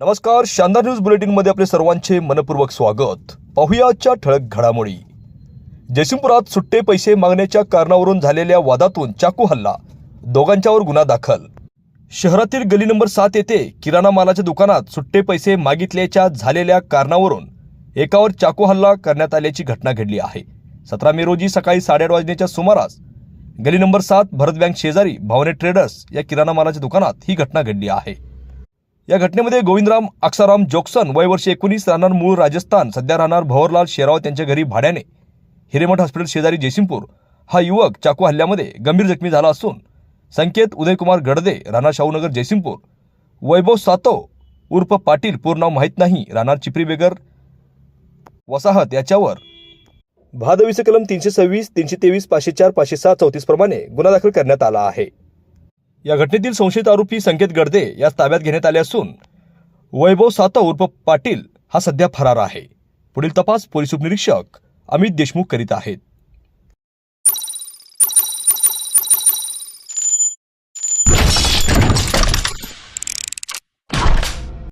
नमस्कार शानदार न्यूज बुलेटिनमध्ये आपले सर्वांचे मनपूर्वक स्वागत. पाहूया आजच्या ठळक घडामोडी. जयसिंगपुरात सुट्टे पैसे मागण्याच्या कारणावरून झालेल्या वादातून चाकू हल्ला दोघांच्यावर गुन्हा दाखल. शहरातील गली नंबर सात येथे किराणा मालाच्या दुकानात सुट्टे पैसे मागितल्याच्या झालेल्या कारणावरून एकावर चाकू हल्ला करण्यात आल्याची घटना घडली आहे. सतरा मे रोजी सकाळी साडेआठ वाजण्याच्या सुमारास गली नंबर सात भरत बँक शेजारी भावने ट्रेडर्स या किराणा मालाच्या दुकानात ही घटना घडली आहे. या घटनेमध्ये गोविंदराम अक्षाराम जोक्सन वय वर्ष एकोणीस राहणार मूळ राजस्थान. सध्या राहणार भवरलाल शेराव त्यांच्या घरी भाड्याने. हिरेमठ हॉस्पिटल शेजारी जयसिंगपूर. हा युवक चाकू हल्ल्यामध्ये गंभीर जखमी झाला असून संकेत उदयकुमार गडदे राणा शाहूनगर जयसिंगपूर. वैभव सातव उर्फ पाटील पूर्ण नाव माहीत नाही राहणार चिपरी बेगर. वसाहत याच्यावर. भादवीचे कलम तीनशे सव्वीस तीनशे तेवीस पाचशे चार पाचशे सात चौतीस प्रमाणे गुन्हा दाखल करण्यात आला आहे. या घटनेतील संशयित आरोपी संकेत गर्दे यास ताब्यात घेण्यात आले असून वैभव सातव उर्फ पाटील हा सध्या फरार आहे. पुढील तपास पोलीस उपनिरीक्षक अमित देशमुख करीत आहेत.